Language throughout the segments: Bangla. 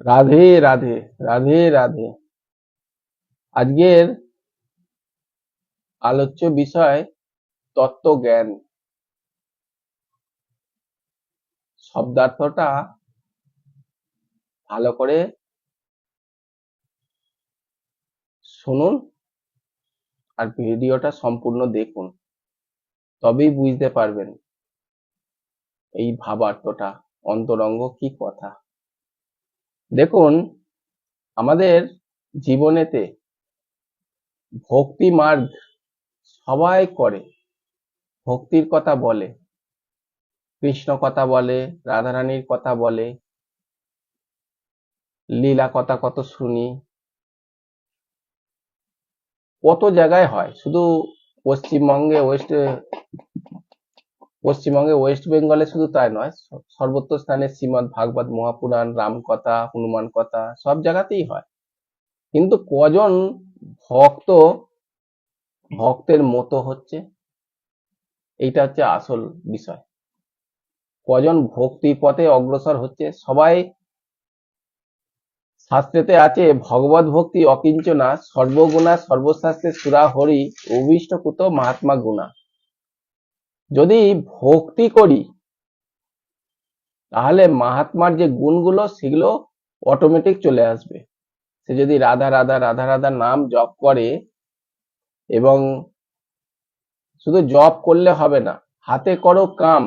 রাধে রাধে রাধে রাধে। আজকের আলোচ্য বিষয় তত্ত্বজ্ঞান। শব্দার্থটা ভালো করে শুনুন আর ভিডিওটা সম্পূর্ণ দেখুন। তবেই বুঝতে পারবেন এই ভাবার্থটা, অন্তরঙ্গ কি কথা। দেখুন, আমাদের জীবনেতে ভক্তি মার্গ সবাই করে। ভক্তির কথা বলে, কৃষ্ণ কথা বলে, রাধারানীর কথা বলে, লীলা কথা কত শুনি। কত জায়গায় হয়, শুধু পশ্চিমবঙ্গে, ওয়েস্ট পশ্চিমবঙ্গে ওয়েস্ট বেঙ্গলে শুধু তাই নয় সর্বত্র স্থানে শ্রীমদ্ ভাগবত মহাপুরাণ, রামকথা হনুমান কথা সব জায়গাতেই হয়। কিন্তু কজন ভক্ত ভক্তের মতো হচ্ছে, এইটা হচ্ছে আসল বিষয়। কজন ভক্তি পথে অগ্রসর হচ্ছে, সবাই শাস্ত্রেতে আছে, ভগবত ভক্তি অকিঞ্চনা, সর্বগুণা, সর্বশাস্ত্রে সুরা হরি অভিষ্ট কুত মহাত্মা গুণা। যদি ভক্তি করি, তাহলে মাহাত্মার যে গুণগুলো, সেগুলো অটোমেটিক চলে আসবে। সে যদি রাধা রাধা রাধা রাধা নাম জপ করে এবং শুধু জপ করলে হবে না, হাতে করো কাম,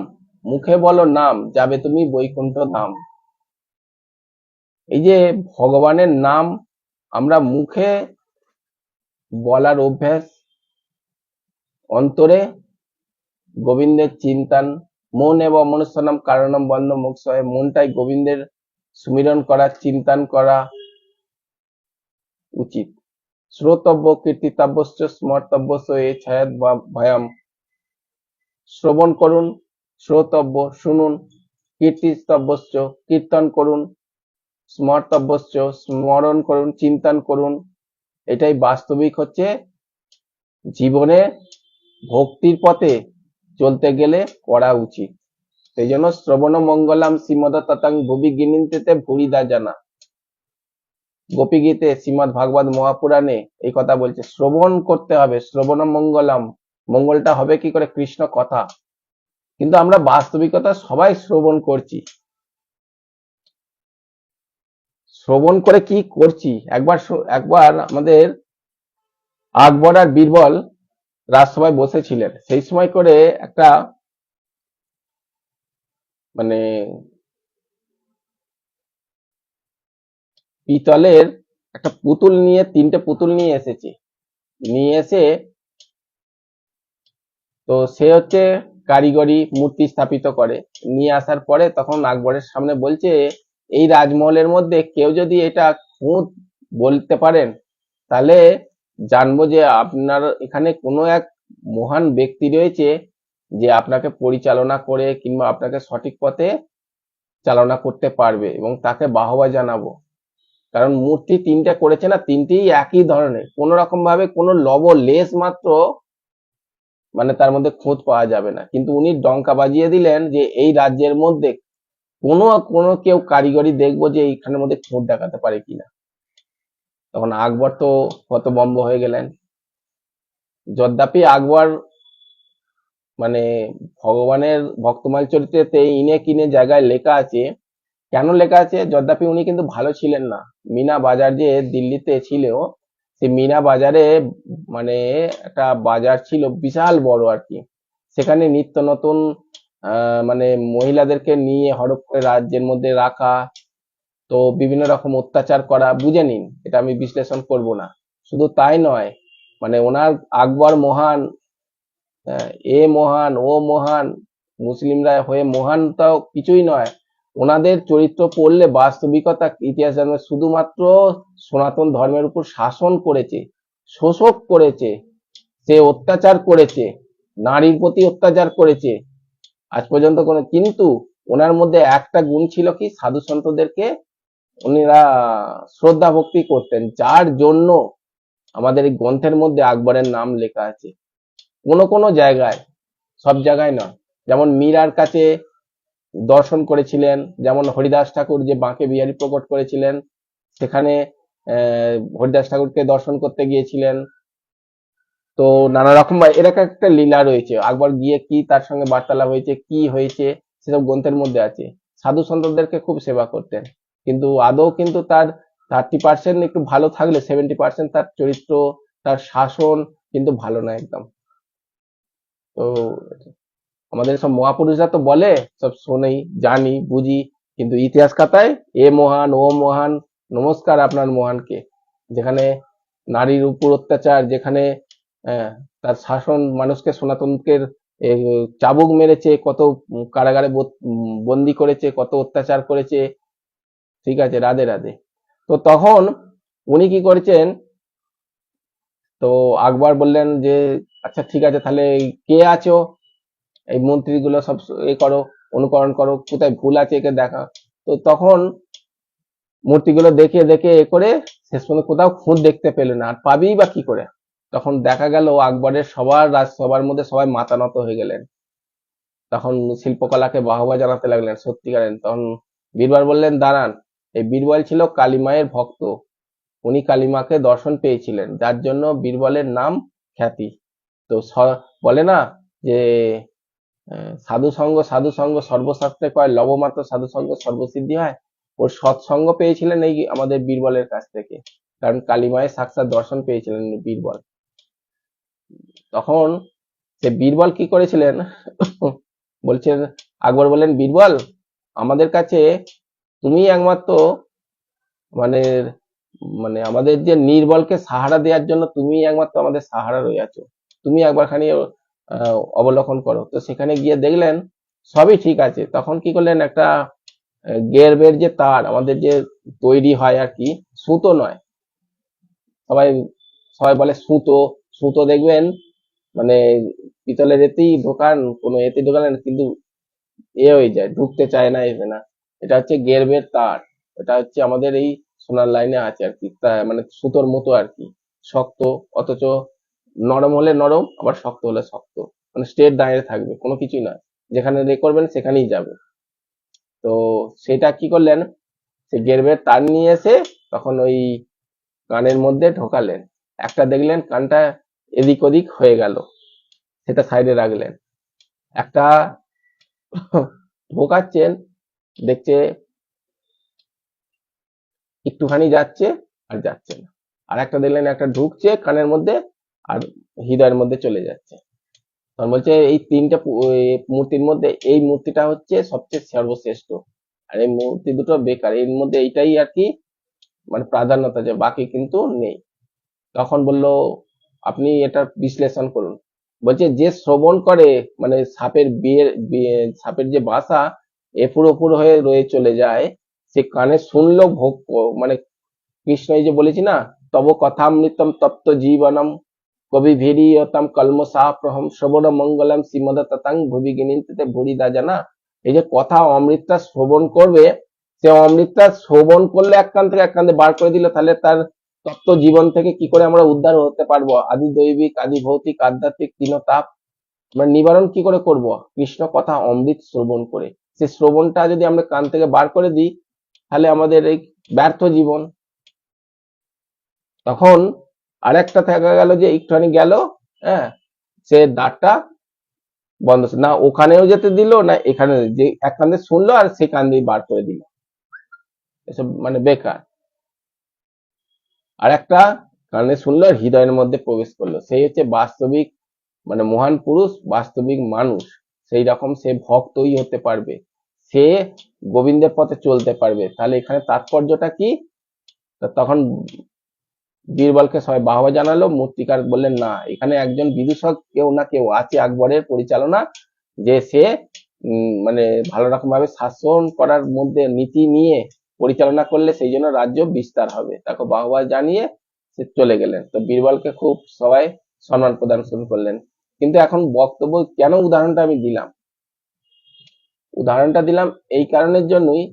মুখে বলো নাম, যাবে তুমি বৈকুণ্ঠ নাম এই যে ভগবানের নাম, আমরা মুখে বলার অভ্যাস, অন্তরে গোবিন্দের চিন্তান, মন এবং মনুষ্যনাম কারণম বন্ধ মোক্ষ হয় মনটাই গোবিন্দের সুমিরন করা, চিন্তান করা উচিত। শ্রোতব্য, কীর্তিতব্যশ্চ স্মর্তব্যস্য এ ছায়াত ভয়াম। শ্রবণ করুন, শ্রোতব্য শুনুন, কীর্তিতব্যশ্চ, কীর্তন করুন, স্মর্তব্যশ্চ, স্মরণ করুন, চিন্তন করুন। এটাই বাস্তবিক হচ্ছে জীবনে ভক্তির পথে চলতে গেলে করা উচিত। সেই জন্য শ্রবণ মঙ্গলাম শ্রীমদ ততাং ভুবি গিনিন্তেতে ভুরিদা জানা গোপীগীতে শ্রীমদ ভাগবত মহাপুরাণে এই কথা বলছে, শ্রবণ করতে হবে শ্রবণ মঙ্গলাম মঙ্গলটা হবে কি করে? কৃষ্ণ কথা। কিন্তু আমরা বাস্তবিকতা সবাই শ্রবণ করছি। শ্রবণ করে কি করছি? একবার একবার আমাদের আকবর আর বীরবল রাজসভায় বসেছিলেন। সেই সময় করে একটা মানে পিতলের একটা পুতুল নিয়ে, তিনটে পুতুল নিয়ে এসেছে। নিয়ে এসে তো সে হচ্ছে কারিগরি মূর্তি স্থাপিত করে। নিয়ে আসার পরে তখন আকবরের সামনে বলছে, এই রাজমহলের মধ্যে কেউ যদি এটা খুঁত বলতে পারেন, তাহলে জানব যে আপনার এখানে কোনো এক মহান ব্যক্তি রয়েছে যে আপনাকে পরিচালনা করে কিংবা আপনাকে সঠিক পথে চালনা করতে পারবে এবং তাকে বাহবা জানাব। কারণ মূর্তি তিনটে করেছে না, তিনটেই একই ধরনের। কোনো রকম ভাবে কোনো লব লেস মাত্র মানে তার মধ্যে খোঁজ পাওয়া যাবে না। কিন্তু উনি ডঙ্কা বাজিয়ে দিলেন যে এই রাজ্যের মধ্যে কোনো কোনো কেউ কারিগরি দেখব যে এইখানের মধ্যে খোঁজ দেখাতে পারে কিনা। তখন আকবর তো হতবম্ব হয়ে গেলেন। যদ্যাপি আকবর মানে ভগবানের ভক্তমাল চরিত্রেতে ইনে কিনে জায়গায় লেখা আছে। কেন লেখা আছে? যদ্যাপি উনি কিন্তু ভালো ছিলেন না। মিনা বাজার যে দিল্লিতে ছিল সেই মিনা বাজারে মানে একটা বাজার ছিল বিশাল বড় আর কি। সেখানে নিত্য নতুন মানে মহিলাদেরকে নিয়ে হড়প করে রাজ্যের মধ্যে রাখা তো বিভিন্ন রকম অত্যাচার করা, বুঝে নিন, এটা আমি বিশ্লেষণ করব না। শুধু তাই নয় মানে ওনার আকবর মহান এ মহান, ও মহান, মুসলিমরা হয়ে মহান তাও কিছুই নয়। ওনাদের চরিত্র পড়লে বাস্তবিকতা, ইতিহাস জানবে শুধুমাত্র সনাতন ধর্মের উপর শাসন করেছে, শোষক করেছে, সে অত্যাচার করেছে, নারীর প্রতি অত্যাচার করেছে, আজ পর্যন্ত কোনো, কিন্তু ওনার মধ্যে একটা গুণ ছিল কি? সাধু সন্তদেরকে উনিরা শ্রদ্ধা ভক্তি করতেন। যার জন্য আমাদের এই গ্রন্থের মধ্যে আকবরের নাম লেখা আছে। কোনো কোনো জায়গায়, সব জায়গায় নয়। যেমন মীরার কাছে দর্শন করেছিলেন, যেমন হরিদাস ঠাকুর যে বাঁকে বিহারী প্রকট করেছিলেন, সেখানে হরিদাস ঠাকুরকে দর্শন করতে গিয়েছিলেন। তো নানা রকম এরকম একটা লীলা রয়েছে। আকবর গিয়ে কি তার সঙ্গে বার্তালাপ হয়েছে, কি হয়েছে, সেসব গ্রন্থের মধ্যে আছে। সাধু সন্তদেরকে খুব সেবা করতেন। কিন্তু আদৌ কিন্তু তার থার্টি পার্সেন্ট একটু ভালো থাকলে সেভেন্টি পার্সেন্ট তার চরিত্র, তার শাসন কিন্তু ভালো না একদম। তো আমাদের সব মহাপুরুষরা তো বলে, সব শোনেই, জানি, বুঝি, কিন্তু ইতিহাস খাতায়, এ মহান, ও মহান, নমস্কার আপনার মহানকে। যেখানে নারীর উপর অত্যাচার, যেখানে তার শাসন মানুষকে সনাতনকে চাবুক মেরেছে, কত কারাগারে বন্দি করেছে, কত অত্যাচার করেছে ঠিক আছে, রাধে রাধে। তো তখন উনি কি করেছেন, তো আকবর বললেন যে আচ্ছা ঠিক আছে, তাহলে কে আছো? এই মন্ত্রীগুলো সব এ করো, অনুকরণ করো, কোথায় ভুল আছে একে দেখা। তো তখন মূর্তিগুলো দেখে দেখে, এ করে শেষ পর্যন্ত কোথাও খুঁত দেখতে পেল না। আর পাবেই বা কি করে? তখন দেখা গেল আকবরের সবার রাজসভার মধ্যে সবাই মাথা নত হয়ে গেলেন। তখন শিল্পকলাকে বাহবা জানাতে লাগলেন সত্যিকারের। তখন বীরবার বললেন, দাঁড়ান এই বীরবল ছিল কালিমায়ের ভক্ত। উনি কালিমাকে দর্শন পেয়েছিলেন, যার জন্য বীরবলের নাম খ্যাতি। তো বলে না যে সাধু সঙ্গ সাধু সঙ্গ সর্বশাস্ত্রে কয়, লবমাত্র সাধু সঙ্গ সর্বসিদ্ধি হয়? ওর সৎসঙ্গ পেয়েছিলেন এই আমাদের বীরবলের কাছ থেকে, কারণ কালিমায়ের সাক্ষাৎ দর্শন পেয়েছিলেন বীরবল। তখন সে বীরবল কি করেছিলেন? বলছেন আকবর বললেন, বীরবল, আমাদের কাছে তুমি একমাত্র মানে মানে আমাদের যে নির্বলকে সাহারা দেওয়ার জন্য তুমি একমাত্র আমাদের সাহারা রয়ে আছো। তুমি একবার খানি আহ, অবলোকন করো। তো সেখানে গিয়ে দেখলেন সবই ঠিক আছে। তখন কি করলেন একটা গেরবের যে তার আমাদের যে তৈরি হয় আর কি সুতো নয়। সবাই সবাই বলে সুতো। সুতো দেখবেন মানে পিতলের এতেই দোকান কোনো এতে দোকান কিন্তু এ হয়ে যায় ঢুকতে চায় না এসে না। এটা হচ্ছে গেরবের তার। এটা হচ্ছে আমাদের এই সোনার লাইনে আছে আর কি। মানে সুতোর মতো আর কি। শক্ত, অথচ নরম হলে নরম, আবার শক্ত হলে শক্ত। মানে স্ট্রেট দাঁড়িয়ে থাকবে, কোনো কিছুই না যেখানে রে করবেন, সেখানেই যাবে। তো সেটা কি করলেন? সে গেরবের তার নিয়ে এসে তখন ওই কানের মধ্যে ঢোকালেন। একটা দেখলেন কানটা এদিক ওদিক হয়ে গেল। সেটা সাইডে রাখলেন। একটা ঢোকাচ্ছেন দেখছে একটুখানি যাচ্ছে আর যাচ্ছে না। আর একটা দেখলেন, একটা ঢুকছে কানের মধ্যে আর হৃদয়ের মধ্যে চলে যাচ্ছে। তখন বলছে, এই তিনটা মূর্তির মধ্যে, এই মূর্তিটা হচ্ছে সবচেয়ে সর্বশ্রেষ্ঠ। আর এই মূর্তি দুটো বেকার। এর মধ্যে এইটাই আর কি মানে প্রাধান্যতা যে বাকি কিন্তু নেই। তখন বলল, আপনি এটা বিশ্লেষণ করুন। বলছে, যে শ্রবণ করে মানে সাপের বিয়ের সাপের যে বাসা এপুর ওপুর হয়ে রয়ে চলে যায়। সে কানে শুনলো ভোগ মানে কৃষ্ণ এই যে বলেছি না, তব কথামৃতম তপ্ত জীবনম, কবি ভীরিয়তম কলমসাপ্রহম, শ্রবণ মঙ্গলম শ্রীমদ ততাং ভুবি গিনিতে ভুরিদা জানা এই যে কথা অমৃতটা শ্রবণ করবে, সে অমৃতটা শ্রবণ করলে এক কান থেকে এক বার করে দিলে, তাহলে তার তত্ত্ব জীবন থেকে কি করে আমরা উদ্ধার হতে পারব? আদি দৈবিক, আদি ভৌতিক, আধ্যাত্মিক তিন তাপ আমরা নিবারণ কি করে করব? কৃষ্ণ কথা অমৃত শ্রবণ করে। সে শ্রবণটা যদি আমরা কান থেকে বার করে দিই, তাহলে আমাদের এই ব্যর্থ জীবন। তখন আরেকটা থাকা গেল যে একটুখানি গেল হ্যাঁ সে দাঁতটা বন্ধ না ওখানেও যেতে দিল, না এখানে যে এক কান্দে শুনলো আর সে কান দিয়ে বার করে দিল। এসব মানে বেকার। আর একটা কানে শুনলো আর হৃদয়ের মধ্যে প্রবেশ করল। সেই হচ্ছে বাস্তবিক মানে মহান পুরুষ, বাস্তবিক মানুষ। সেই রকম সে ভক্তই হতে পারবে। সে গোবিন্দের পথে চলতে পারবে। তাহলে এখানে তাৎপর্যটা কি? তখন বীরবলকে সবাই বাহবা জানালো, মূর্তিকার বললেন, না, এখানে একজন বিদূষক কেউ না কেউ আছে আকবরের পরিচালনা, যে সে মানে ভালো রকম ভাবে শাসন করার মধ্যে নীতি নিয়ে পরিচালনা করলে সেই জন্য রাজ্য বিস্তার হবে। তাকে বাহবা জানিয়ে সে চলে গেলেন। তো বীরবলকে খুব সবাই সম্মান প্রদান শুরু করলেন। কিন্তু এখন বক্তব্য কেন উদাহরণটা আমি দিলাম? উদাহরণটা দিলাম, এই কারণের জন্যই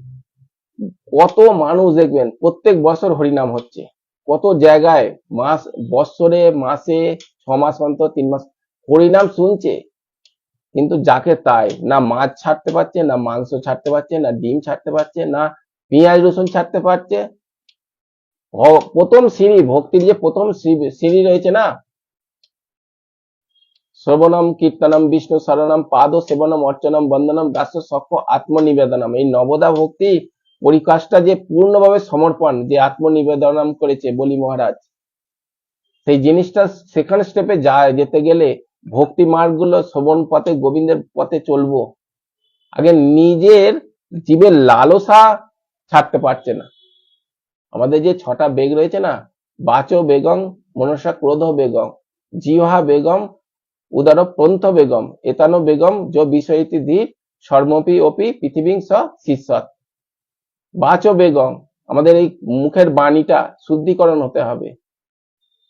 কত মানুষ দেখবেন, প্রত্যেক বছর হরিনাম হচ্ছে। কত জায়গায় মাস বৎসরে মাসে, ছ মাস অন্তর, তিন মাস হরিনাম শুনছে। কিন্তু যাকে তাই, না মাছ ছাড়তে পারছে, না মাংস ছাড়তে পারছে, না ডিম ছাড়তে পারছে, না পেঁয়াজ রসুন ছাড়তে পারছে। প্রথম সিঁড়ি, ভক্তির যে প্রথম সিঁড়ি রয়েছে না শ্রবণম, কীর্তনম, বিষ্ণু শরণম, পাদ সেবনম, অর্চনম, বন্দনম, দাস সক্ষ, আত্মনিবেদনম। এই নবদা ভক্তি পরিকাশটা যে পূর্ণভাবে সমর্পণ, যে আত্মনিবেদনম করেছে বলি মহারাজ, সেই জিনিসটা সেকেন্ড স্টেপে যায়, যেতে গেলে ভক্তি মার্গগুলো শ্রবণ পথে, গোবিন্দের পথে চলবো। আগে নিজের জীবের লালসা ছাড়তে পারছে না। আমাদের যে ছটা বেগ রয়েছে না, বাচো বেগম, মনসা ক্রোধ বেগম জিহা বেগম উদার পন্থ বেগম। এতানো বেগম য বিষয়টি ধি সর্মপি অপি পৃথিবীং স শিষ্যৎ। বাচো বেগম, আমাদের এই মুখের বাণীটা শুদ্ধিকরণ হতে হবে।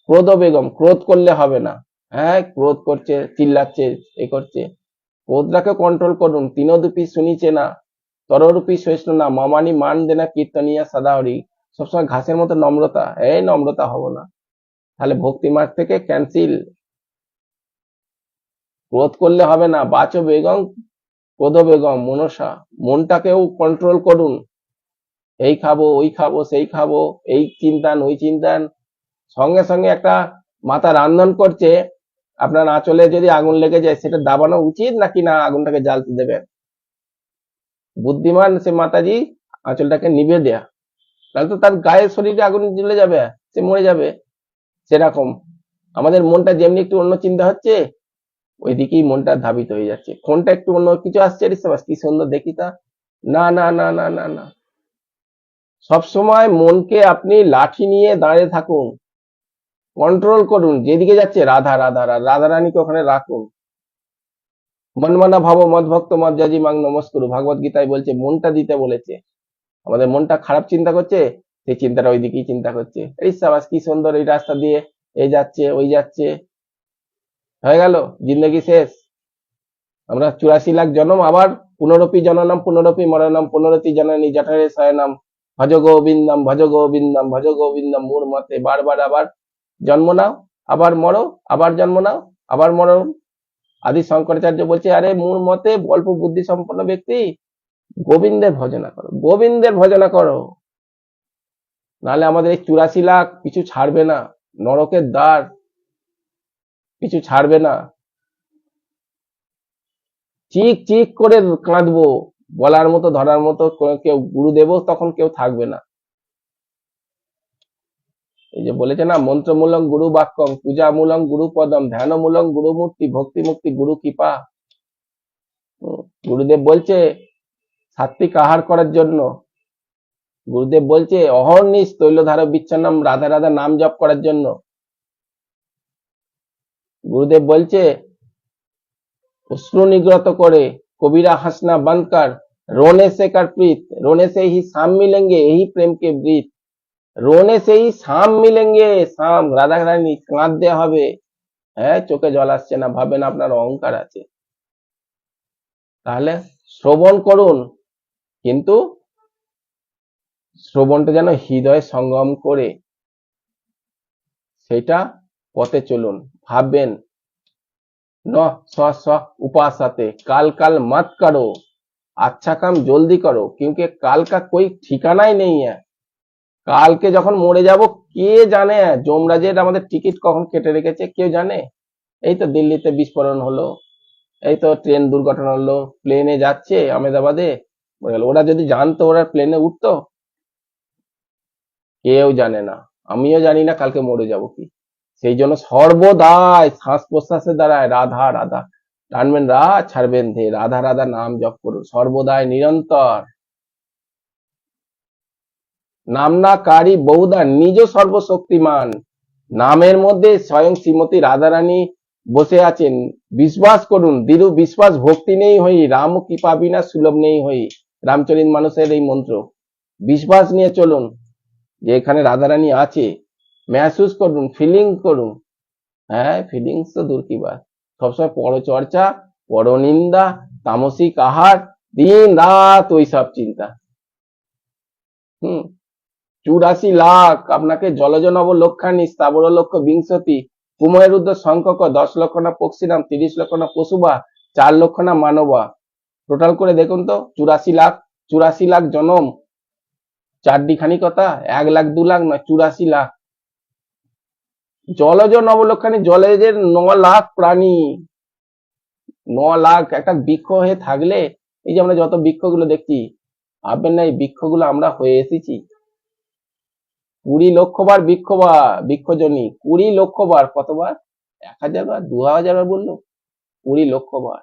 ক্রোধ বেগম, ক্রোধ করলে হবে না। হ্যাঁ ক্রোধ করছে, চিল্লাচ্ছে, এ করছে। ক্রোধটাকে কন্ট্রোল করুন তিনদুপি শুনিছে না, তররূপী সহিষ্ণু না, মামানি মান দেনা কীর্তনিয়া সদাহরি। সবসময় ঘাসের মতো নম্রতা, এই নম্রতা হব না। তাহলে ভক্তি মার্গ থেকে ক্যান্সেল ক্রোধ করলে হবে না। বাচো বেগম, ক্রোধ বেগম, মনসা, মনটাকেও কন্ট্রোল করুন। এই খাব, ওই খাব, সেই খাব, এই চিন্তান, ওই চিন্তান। সঙ্গে সঙ্গে একটা মাথা রান্ধন করছে। আপনার আঁচলে যদি আগুন লেগে যায়, সেটা দাবানো উচিত নাকি না আগুনটাকে জ্বালতে দেবেন বুদ্ধিমান সে মাতাজি আঁচলটাকে নিভে দেয়া। তাহলে তো তার গায়ের শরীরে আগুন জ্বলে যাবে, সে মরে যাবে। সেরকম। আমাদের মনটা যেমনি একটু অন্য চিন্তা হচ্ছে ওইদিকেই মনটা ধাবিত হয়ে যাচ্ছে। ফোনটা একটু অন্য কিছু আসছে কি সুন্দর দেখি তা। না না না না না না। সবসময় মনকে আপনি লাঠি নিয়ে দাঁড়িয়ে থাকুন। কন্ট্রোল করুন, যেদিকে যাচ্ছে রাধা রাধা রাধা রানীকে ওখানে রাখুন। মনমানা ভাব মদভক্ত মজ্জাজি মাং নমস্কর। ভাগবত গীতায় বলছে, মনটা দিতে বলেছে। আমাদের মনটা খারাপ চিন্তা করছে, সেই চিন্তাটা ওই দিকেই চিন্তা করছে। এই সাবাস, কি সুন্দর এই রাস্তা দিয়ে এই যাচ্ছে, ওই যাচ্ছে। হয়ে গেল, জিন্দগি শেষ। আমরা চুরাশি লাখ জনম, আবার পুনরপি জননাম, পুনরপি মরণম পুনরতি জননী জঠরে শয়নম। ভজ গোবিন্দম ভজ গোবিন্দম ভজ গোবিন্দম, মূর মতে বারবার আবার জন্ম নাও, আবার মরো, আবার জন্ম নাও, আবার মরো। আদি শঙ্করাচার্য বলছে, আরে, মূর মতে অল্প বুদ্ধি সম্পন্ন ব্যক্তি গোবিন্দের ভজনা করো, গোবিন্দের ভজনা করো। নাহলে আমাদের এই চুরাশি লাখ কিছু ছাড়বে না, নরকের দ্বার। কিছু ছাড়বে না। চিক চিক করে কাঁদবো, বলার মতো, ধরার মতো কেউ- গুরুদেবও তখন কেউ থাকবে না। এই যে বলেছে না মন্ত্রমূলক গুরু বাক্যম পূজামূলক গুরু পদম ধ্যানমূলক গুরু মূর্তি, ভক্তি মুক্তি, গুরু কৃপা। গুরুদেব বলছে সাত্বিক আহার করার জন্য। গুরুদেব বলছে, অহর্নিশ তৈলধারা বিচ্ছন্নম, রাধা রাধা নাম জপ করার জন্য। গুরুদেব বলছে অশ্রু নিগ্রত করে কবিরা হাসনা বানকার, রোনে সে কার্পিত রোনে সে হি সাম মিলেঙ্গে, এই প্রেমকে বৃত রোনে সে হি সাম মিলেঙ্গে, সাম রাধা রানী কাঁদতে হবে। হ্যাঁ চোখে জল আসছে না, ভাবেন আপনার অহংকার আছে। তাহলে শ্রবণ করুন, কিন্তু শ্রবণটা যেন হৃদয় সঙ্গম করে, সেটা পথে চলুন। ভাববেন ন स स उपासते काल काल मत करो अच्छा काम जल्दी करो क्योंकि काल का कोई ठिकाना ही नहीं है কালকে যখন মরে যাব কে জানে যমরাজের আমাদের টিকিট কখন কেটে রেখেছে কেউ জানে এই তো দিল্লিতে বিস্ফোরণ হলো এই তো ট্রেন দুর্ঘটনা হলো প্লেনে যাচ্ছে আহমেদাবাদে মরে গেল ওরা যদি জানতো ওরা প্লেনে উঠতো কেউ জানে না আমিও জানি না কালকে মরে যাব কি সেই জন্য সর্বদাই শ্বাস প্রশ্বাসের দ্বারায় রাধা রাধা। টানবেন, রা, ছাড়বেন ধে, রাধা রাধা নাম জপ করুন। সর্বদাই নিরন্তর। নামনাকারী বহুদা নিজ সর্বশক্তিমান। নামের মধ্যে স্বয়ং শ্রীমতী রাধারানী বসে আছেন। বিশ্বাস করুন, দৃঢ় বিশ্বাস, ভক্তি নেই হই, রাম কৃপা বিনা সুলভ নেই হই। রামচরিত মানুষের এই মন্ত্র। বিশ্বাস নিয়ে চলুন, যে এখানে রাধারানী আছে। মেহসুস করুন ফিলিং করুন হ্যাঁ ফিলিংস তো দূর কি বাত সবসময় পরচর্চা পরনিন্দা তামসিক আহার দিন রাত ওই সব চিন্তা হুম চুরাশি লাখ আপনাকে জলজ নব লক্ষানি স্থাবর লক্ষ বিংশতি কুময়ের উদ্দ সংখ্যক দশ লক্ষ না পক্ষীরাম তিরিশ লক্ষ না পশুবা চার লক্ষ না মানবা টোটাল করে দেখুন তো, চুরাশি লাখ চুরাশি লাখ জনম। চারটি খানি কথা, এক লাখ, দু লাখ নয়, চুরাশি লাখ। জলজ নবলক্ষানি জলজের ন লাখ প্রাণী, ন লাখ একটা বৃক্ষ হয়ে থাকলে, এই যে আমরা যত বৃক্ষগুলো দেখছি, ভাববেন না, এই বৃক্ষগুলো আমরা হয়ে এসেছি। কুড়ি লক্ষ বার বৃক্ষ বা বৃক্ষজনী কুড়ি লক্ষ বার কতবার? এক হাজার বার, দু হাজার বার বলল, কুড়ি লক্ষ বার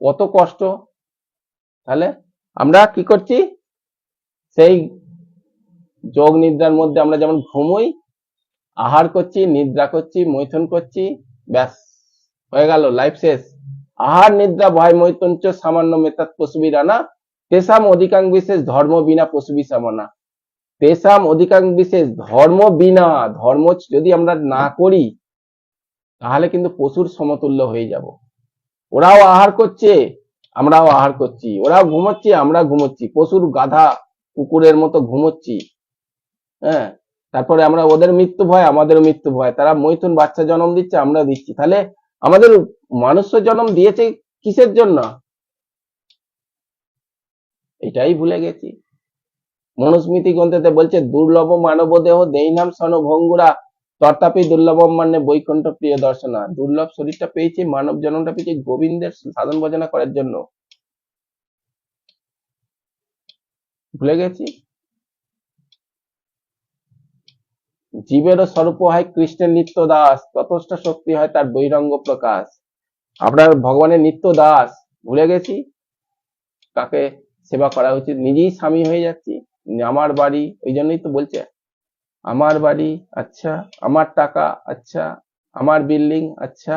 কত কষ্ট! তাহলে আমরা কি করছি? সেই যোগ নিদ্রার মধ্যে আমরা যেমন ঘুমোই আহার করছি, নিদ্রা করছি, মৈথুন করছি, ব্যাস, হয়ে গেল লাইফ শেষ। আহার, নিদ্রা, ভয়, মৈথুন চ সামান্য মেতাত, পশুবি, রানা। তেসাম, অধিকাং বিশেষ, ধর্ম বিনা, পশুবি, সামনা। তেসাম, অধিকাং বিশেষ, ধর্ম বিনা। ধর্ম যদি আমরা না করি, তাহলে কিন্তু পশুর সমতুল্য হয়ে যাব। ওরাও আহার করছে, আমরাও আহার করছি। ওরাও ঘুমোচ্ছে, আমরা ঘুমোচ্ছি। পশুর গাধা, কুকুরের মতো ঘুমোচ্ছি। হ্যাঁ তারপরে আমরা ওদের মৃত্যু ভয় আমাদের মৃত্যু ভয়। তারা মৈথুন বাচ্চা জন্ম দিচ্ছে, আমরা দিচ্ছি। তাহলে আমাদের মানুষ্য জন্ম দিয়েছে কিসের জন্য? এটাই ভুলে গেছি। মনুস্মৃতি গ্রন্থেতে বলছে, দুর্লভ মানব দেহ দেইনাম সন ভঙ্গুরা তর্তাপি দুর্লভ মানে বৈকুণ্ঠ প্রিয় দর্শনা। দুর্লভ শরীরটা পেয়েছি, মানব জন্মটা পেয়েছি গোবিন্দের সাধন ভজনা করার জন্য। ভুলে গেছি? জীবেরও স্বরূপ হয় কৃষ্ণের নিত্য দাস ততষ্ট শক্তি হয় তার বৈরঙ্গ প্রকাশ। আপনার ভগবানের নিত্য দাস ভুলে গেছি? তাকে সেবা করা উচিত? নিজেই স্বামী হয়ে যাচ্ছি। আমার বাড়ি, ওই জন্যই তো বলছে। আমার বাড়ি আচ্ছা। আমার টাকা আচ্ছা। আমার বিল্ডিং আচ্ছা।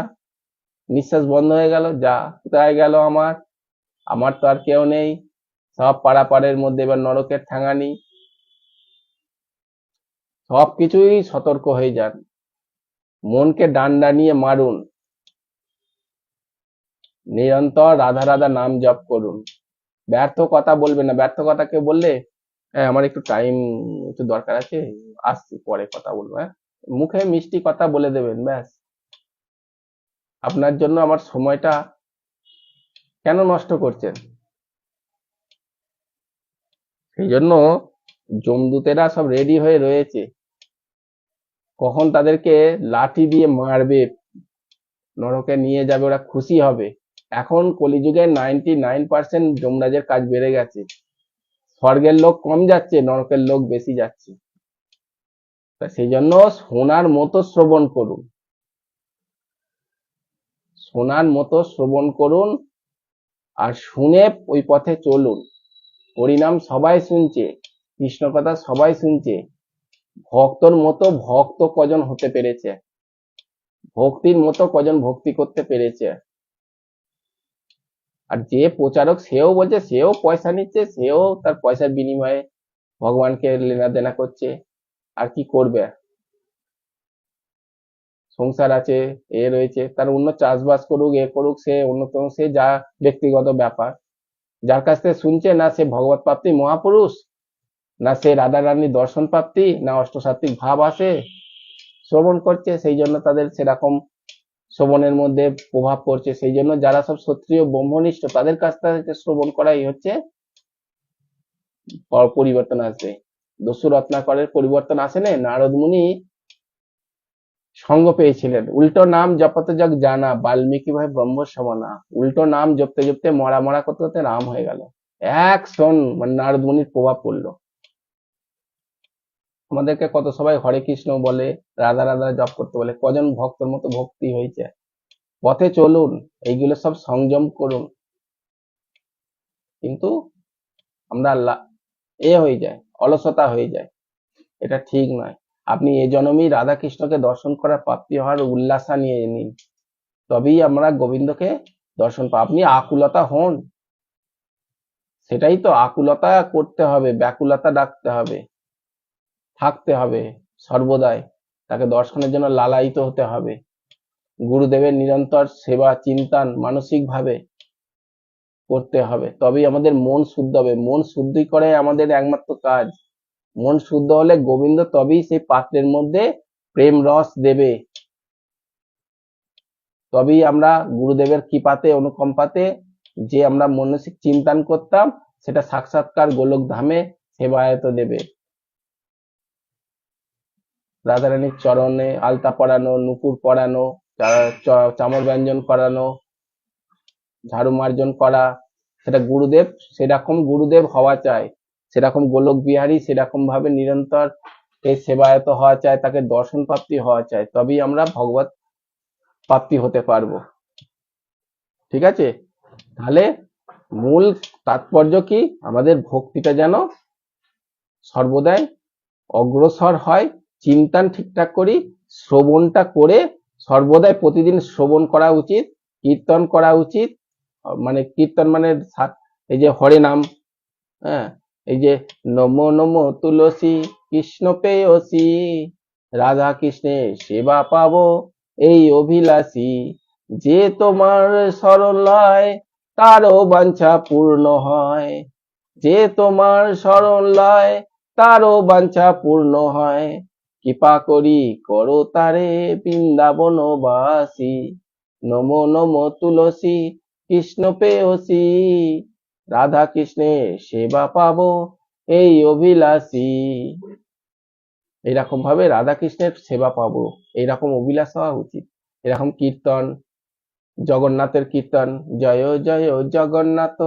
নিঃশ্বাস বন্ধ হয়ে গেল, যা কোথায় গেল আমার? আমার তো আর কেউ নেই। সব পাড়াপাড়ের মধ্যে এবার নরকের ঠাঙানি। সবকিছুই সতর্ক হয়ে যান। মনকে ডান্ডা নিয়ে মারুন। নিরন্তর রাধা রাধা নাম জপ করুন। ব্যর্থ কথা বলবেন না। ব্যর্থ কথা কেউ বললে হ্যাঁ আমার একটু টাইম একটু দরকার আছে, আসছি, পরে কথা বলব। হ্যাঁ মুখে মিষ্টি কথা বলে দেবেন, ব্যাস। আপনার জন্য আমার সময়টা কেন নষ্ট করছেন? সেই জন্য জমদূতেরা সব রেডি হয়ে রয়েছে। কখন তাদেরকে লাঠি দিয়ে মারবে, নরকে নিয়ে যাবে, ওরা খুশি হবে। এখন কলিযুগে নাইনটি নাইন পার্সেন্ট যমরাজের কাজ বেড়ে গেছে। স্বর্গের লোক কম যাচ্ছে, নরকের লোক বেশি যাচ্ছে। সেই জন্য সোনার মতো শ্রবণ করুন। সোনার মতো শ্রবণ করুন আর শুনে ওই পথে চলুন। পরিণাম সবাই শুনছে কৃষ্ণ কথা সবাই শুনছে। ভক্তর মতো ভক্ত কজন হতে পেরেছে? ভক্তির মতো কজন ভক্তি করতে পেরেছে? আর যে প্রচারক সেও বলছে, সেও পয়সা নিচ্ছে, সেও তার পয়সার বিনিময়ে ভগবানকে লেনা দেনা করছে। আর কি করবে? সংসার আছে, এ রয়েছে, তার অন্য চাষবাস করুক, এ করুক, সে অন্যতম, সে যা ব্যক্তিগত ব্যাপার। যার কাছ থেকে শুনছে না, সে ভগবত প্রাপ্তি মহাপুরুষ। না সে রাধা রানীর দর্শন প্রাপ্তি, না অষ্টসাত্ত্বিক ভাব আসে, শ্রবণ করছে, সেই জন্য তাদের সেরকম শ্রবণের মধ্যে প্রভাব পড়ছে। সেই জন্য যারা সব ক্ষত্রিয় ব্রহ্মনিষ্ঠ, তাদের কাছ থেকে শ্রবণ করাই হচ্ছে পরিবর্তন আসবে। দস্যু রত্নাকরের পরিবর্তন আসে না নারদ মুনি সঙ্গ পেয়েছিলেন। উল্টো নাম জপতে জগ জানা, বাল্মীকি ভাই ব্রহ্ম সমানা। উল্টো নাম জপতে জপতে মরা মরা করতে করতে রাম হয়ে গেল। এক সন মানে নারদ মুনির প্রভাব পড়ল। আমাদেরকে কত সবাই হরে কৃষ্ণ বলে, রাধা রাধা জপ করতে বলে, কজন ভক্তর মতো ভক্তি হয়েছে? পথে চলুন, এইগুলো সব সংযম করুন। কিন্তু আমরা এ হয়ে যায়, অলসতা হয়ে যায়। এটা ঠিক নয়। আপনি এ জন্মেই রাধা কৃষ্ণকে দর্শন করার প্রাপ্তি হওয়ার উল্লাসা নিয়ে নিন। তবেই আমরা গোবিন্দকে দর্শন পাব। আপনি আকুলতা হন। সেটাই তো আকুলতা করতে হবে, ব্যাকুলতা ডাকতে হবে। থাকতে হবে সর্বদাই। তাকে দর্শনের জন্য লালায়িত হতে হবে। গুরুদেবের নিরন্তর সেবা, চিন্তান মানসিক ভাবে করতে হবে। তবেই আমাদের মন শুদ্ধ হবে। মন শুদ্ধই করে আমাদের একমাত্র কাজ। মন শুদ্ধ হলে গোবিন্দ তবেই সেই পাত্রের মধ্যে প্রেম রস দেবে। তবেই আমরা গুরুদেবের কৃপাতে, অনুকম্পাতে যে আমরা মানসিক চিন্তন করতাম, সেটা সাক্ষাৎকার গোলক ধামে সেবায়ত দেবে। রাধারানীর চরণে আলতা পরানো, নুপুর পরানো চামর ব্যঞ্জন করানো, ঝাড়ু মার্জন করা, সেটা গুরুদেব সেরকম গুরুদেব হওয়া চাই, সেরকম গোলক বিহারী সেরকম ভাবে নিরন্তর এই সেবায়ত হওয়া চায় তাকে দর্শন প্রাপ্তি হওয়া চায় তবেই আমরা ভগবত প্রাপ্তি হতে পারব। ঠিক আছে? তাহলে মূল তাৎপর্য কি? আমাদের ভক্তিটা যেন সর্বদাই অগ্রসর হয় চিন্তান ঠিকঠাক করি, শ্রবণটা করে সর্বদাই প্রতিদিন শ্রবণ করা উচিত, কীর্তন করা উচিত মানে কীর্তন মানে এই যে হরে নাম হ্যাঁ এই যে নম নম তুলসী, কৃষ্ণ পেয়সী রাধা কৃষ্ণের সেবা পাবো এই অভিলাষী। যে তোমার শরণ লয়, তারও বাঞ্ছা পূর্ণ হয়। যে তোমার শরণ লয়, তারও বাঞ্ছা পূর্ণ হয়। কৃপা করি করো তারে বৃন্দাবনবাসী নম নম তুলসী, কৃষ্ণ পেয়সী রাধা কৃষ্ণের সেবা পাবো এই অভিলাষী। এইরকম ভাবে রাধা কৃষ্ণের সেবা পাবো, এইরকম অভিলাষ হওয়া উচিত। এরকম কীর্তন, জগন্নাথের কীর্তন, জয় জয়, জগন্নাথ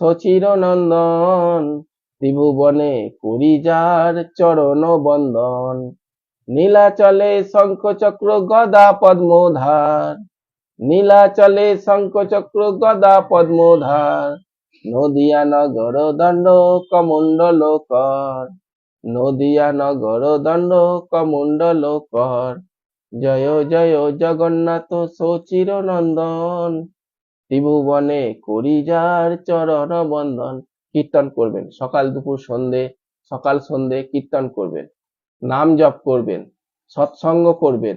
সচির নন্দন ত্রিভুবনে করি যার চরণ বন্দন নীলাচলে শঙ্খ চক্র গদা পদ্মধার। নীলাচলে শঙ্খ চক্র গদা পদ্মধার। নদিয়া নগর দণ্ড কমণ্ডল কর। নদিয়া নগর দণ্ড কমণ্ডল কর। জয় জয়, জগন্নাথ সচির নন্দন ত্রিভুবনে করি যার চরণ বন্দন কীর্তন করবেন। সকাল দুপুর সন্ধে, সকাল সন্ধে কীর্তন করবেন। নাম জপ করবেন, সৎসঙ্গ করবেন,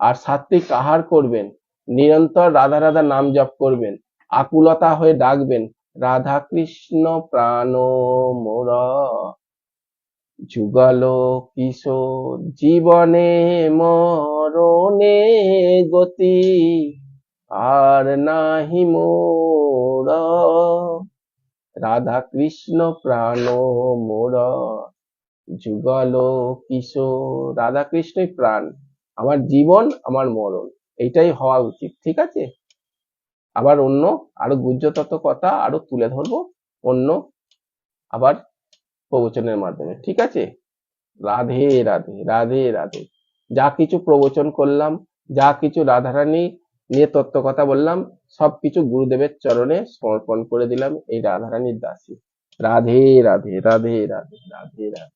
আর সাত্বিক আহার করবেন, নিরন্তর রাধা রাধা নাম জপ করবেন, আকুলতা হয়ে ডাকবেন রাধা কৃষ্ণ প্রাণ মোর। যুগল কিশোর জীবনে মরণে গতি আর নাহি মোর। রাধা কৃষ্ণ প্রাণ মোর যুগল কিশোর। রাধা কৃষ্ণই প্রাণ, আমার জীবন, আমার মরণ, এইটাই হওয়া উচিত, ঠিক আছে? আবার অন্য আরও গুহ্যতত্ত্ব কথা আরও তুলে ধরবো, অন্য আবার প্রবচনের মাধ্যমে, ঠিক আছে? রাধে রাধে রাধে রাধে। যা কিছু প্রবচন করলাম, যা কিছু রাধারানী নিয়ে তত্ত্ব কথা বললাম, সবকিছু গুরুদেবের চরণে সমর্পণ করে দিলাম, এই রাধারানীর দাসী। রাধে রাধে রাধে রাধে রাধে রাধে।